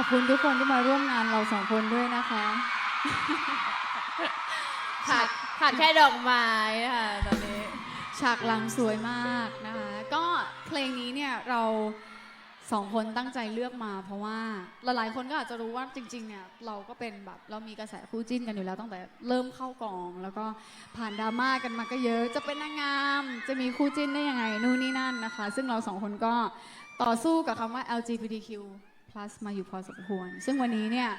อบคุณทุกคนที่มาร่วมงานเราสองคนด้วยนะคะ ขาดขาดแค่ดอกไม้ค่ะตอนนี้ ฉากหลังสวยมากนะคะ ก็เพลงนี้เนี่ยเราสองคนตั้งใจเลือกมา เพราะว่าหลายๆคนก็อาจจะรู้ว่าจริงๆเนี่ยเราก็เป็นแบบเรามีกระแสคู่จิ้นกันอยู่แล้วตั้งแต่เริ่มเข้ากอง แล้วก็ผ่านดราม่ากันมาก็เยอะ จะเป็นนางงาม จะมีคู่จิ้นได้ยังไงนู่นนี่นั่นนะคะ ซึ่งเราสองคนก็ต่อสู้กับคำว่า LGBTQ+ มาอยู่พอสมควร ซึ่งวันนี้เนี่ย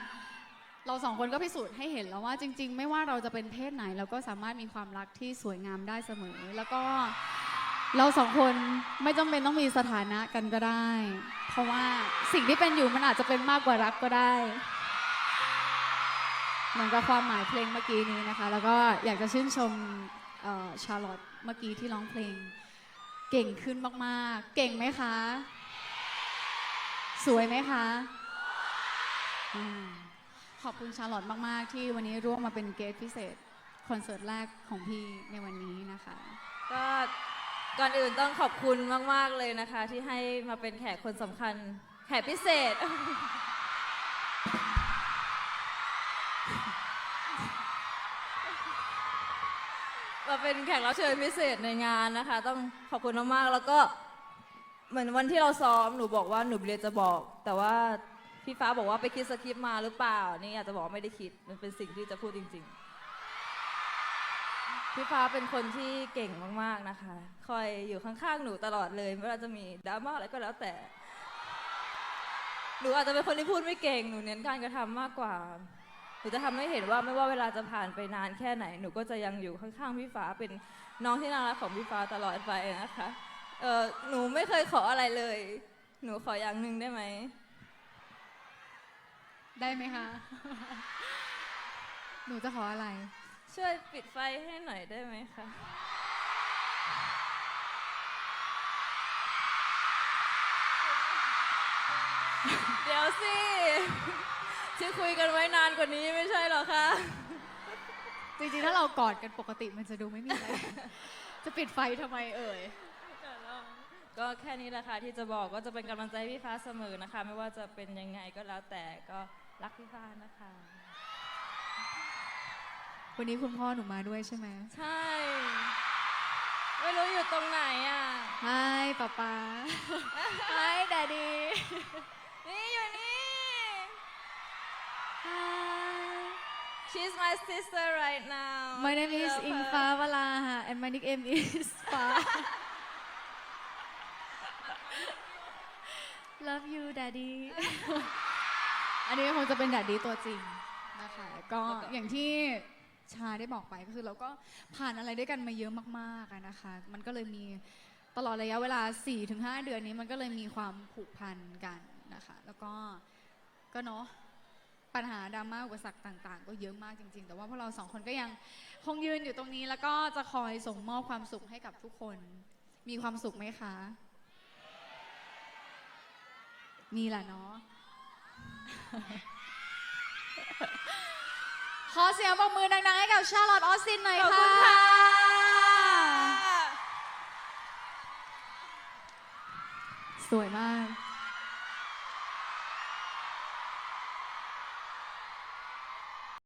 เราสองคนก็พิสูจน์ให้เห็นแล้วว่าจริง ๆ ไม่ว่าเราจะเป็นเพศไหน เราก็สามารถมีความรักที่สวยงามได้เสมอ แล้วก็เราสองคนไม่จำเป็นต้องมีสถานะกันก็ได้ เพราะว่าสิ่งที่เป็นอยู่มันอาจจะเป็นมากกว่ารักก็ได้ เหมือนกับความหมายเพลงเมื่อกี้นี้นะคะ แล้วก็อยากจะชื่นชมชาร์ลอตเมื่อกี้ที่ร้องเพลง เก่งขึ้นมากๆ เก่งไหมคะ สวยไหมคะขอบคุณชาลอตมาก ๆ ที่วันนี้ร่วมมาเป็นเกสพิเศษคอนเสิร์ตแรกของพี่ในวันนี้นะคะ ก็ก่อนอื่นต้องขอบคุณมาก ๆ เลยนะคะ ที่ให้มาเป็นแขกคนสำคัญ แขกพิเศษ มาเป็นแขกรับเชิญพิเศษในงานนะคะ ต้องขอบคุณมาก ๆ แล้วก็ เหมือนวันที่เราซ้อมหนูบอกว่าหนูเรียนจะบอก แต่ว่าพี่ฟ้าบอกว่าไปคิดสคริปต์มาหรือเปล่า นี่อาจจะบอกว่าไม่ได้คิดมันเป็นสิ่งที่จะพูดจริง ๆ พี่ฟ้าเป็นคนที่เก่งมากๆนะคะ คอยอยู่ข้างๆหนูตลอดเลยไม่ว่าจะมีดราม่าอะไรก็แล้วแต่หนูอาจจะเป็นคนที่พูดไม่เก่งหนูเน้นการกระทำมากกว่าหนูจะทำให้เห็นว่าไม่ว่าเวลาจะผ่านไปนานแค่ไหน หนูก็จะยังอยู่ข้างๆพี่ฟ้าเป็นน้องที่น่ารักของพี่ฟ้าตลอดไปนะคะ เออหนูไม่เคยขออะไรเลย หนูขออย่างหนึ่งได้ไหม ได้ไหมคะ หนูจะขออะไร ช่วยปิดไฟให้หน่อยได้ไหมคะ เดี๋ยวสิที่คุยกันไว้นานกว่านี้ไม่ใช่เหรอคะ จริงๆ ถ้าเรากอดกันปกติมันจะดูไม่มีอะไร จะปิดไฟทำไมเอ่ยก็ แค่นี้แหละค่ะที่จะบอกก็จะเป็นกำลังใจให้พี่ฟ้าเสมอนะคะ ไม่ว่าจะเป็นยังไงก็แล้วแต่ก็รักพี่ฟ้านะคะ วันนี้คุณพ่อหนูมาด้วยใช่ไหมใช่ ไม่รู้อยู่ตรงไหนอะไฮป๊าป๊าไฮดดดี้นี่อยู่นี่ไฮ She's my sister right now My name is Love her. อิงฟ้าวลาค่ะ and my nickname is ฟ้า Love you daddy อันนี้คงจะเป็น daddy ตัวจริงนะคะ ก็อย่างที่ชาได้บอกไปก็คือเราก็ผ่านอะไรด้วยกันมาเยอะมากๆอะนะคะ มันก็เลยมีตลอดระยะเวลา 4-5 เดือนนี้มันก็เลยมีความผูกพันกันนะคะ แล้วก็ก็เนาะปัญหาดราม่าอุปสรรคต่าง ๆ ก็เยอะมากจริง ๆ แต่ว่าพวกเราสองคนก็ยังคงยืนอยู่ตรงนี้ แล้วก็จะคอยส่งมอบความสุขให้กับทุกคน มีความสุขไหมคะ มีแหละเนาะ ขอเสียงปรบมือดังๆ ให้กับชาร์ลอตออสซินหน่อยขอบค่ะคุณค่ะ สวยมาก